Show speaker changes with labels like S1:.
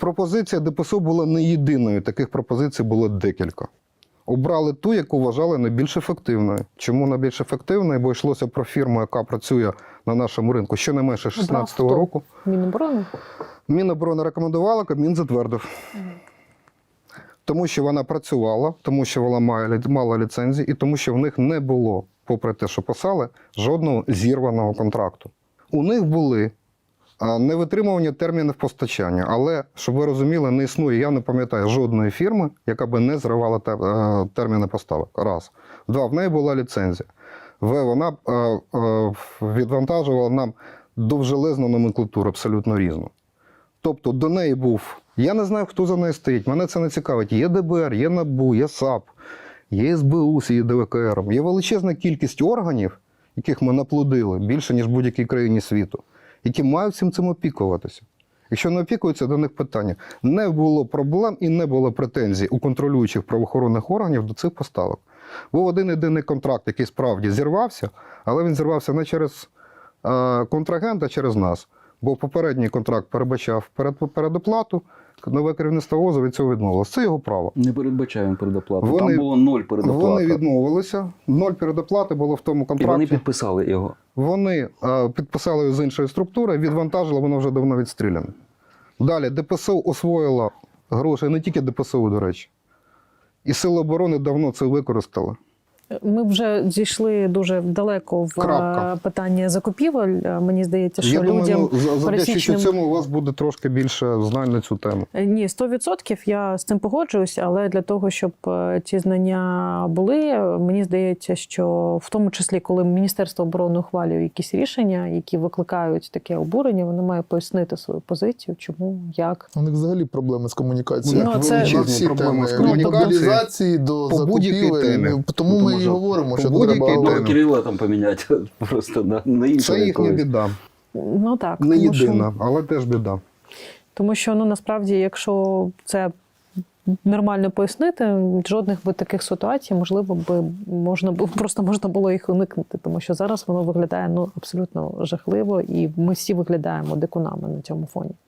S1: Пропозиція ДПСУ була не єдиною, таких пропозицій було декілька. Обрали ту, яку вважали найбільш ефективною. Чому найбільш ефективною? Бо йшлося про фірму, яка працює на нашому ринку щонайменше 2016
S2: хто?
S1: року.
S2: Міноборони?
S1: Міноборони рекомендувала, Кабмін затвердив. Тому що вона працювала, тому що вона має, мала ліцензії, і тому що в них не було, попри те, що писали, жодного зірваного контракту. У них були невитримування термінів постачання, але, щоб ви розуміли, не існує, я не пам'ятаю жодної фірми, яка би не зривала е, терміни поставок. Раз. Два, в неї була ліцензія. В, вона е, е, відвантажувала нам довжелезну номенклатуру, абсолютно різну. Тобто до неї був. Я не знаю, хто за нею стоїть. Мене це не цікавить. Є ДБР, є НАБУ, є САП, є СБУ з її ДВКР. Є величезна кількість органів, яких ми наплодили більше, ніж в будь-якій країні світу, які мають всім цим опікуватися. Якщо не опікуються, до них питання. Не було проблем і не було претензій у контролюючих правоохоронних органів до цих поставок. Був один єдиний контракт, який справді зірвався, але він зірвався не через е, контрагента, а через нас. Бо попередній контракт передбачав передоплату, нове керівництво ВОЗу від цього відмовилося. Це його право.
S3: Не передбачаємо передоплату.
S1: Вони-
S3: Там було ноль передоплати.
S1: Вони відмовилися. Ноль передоплати було в тому
S3: І
S1: контракті.
S3: вони підписали його.
S1: Вони е, підписали з іншої структури, відвантажили, воно вже давно відстріляне. Далі ДПСУ освоїла гроші, не тільки ДПСУ, до речі. І Сили оборони давно це використали.
S2: Ми вже зійшли дуже далеко в
S1: Крапка.
S2: е, питанні закупівель. Е, Мені здається, що
S1: Я
S2: людям
S1: думаю, ну, за-
S2: пересічним-
S1: цьому у вас буде трошки більше знань на цю тему.
S2: Е, Ні, 100% я з цим погоджуюсь, але для того, щоб ці знання були, мені здається, що в тому числі, коли Міністерство оборони ухвалює якісь рішення, які викликають таке обурення, воно має пояснити свою позицію, чому, як.
S4: У них взагалі проблеми з комунікацією.
S2: Ну, це-
S4: Величезні
S1: проблеми з
S4: теми.
S1: комунікацією.
S4: До закупівель. Ну, Тому ми і говоримо, що треба
S1: темі.
S3: Кирила там поміняти просто на, на іншого.
S1: Це їхня
S3: якогось.
S1: біда.
S2: Ну так,
S1: Не
S2: тому що-
S1: єдина, але теж біда.
S2: Тому що ну насправді, якщо це нормально пояснити, жодних би таких ситуацій, можливо, би можна було просто можна було їх уникнути, тому що зараз воно виглядає ну абсолютно жахливо, і ми всі виглядаємо дикунами на цьому фоні.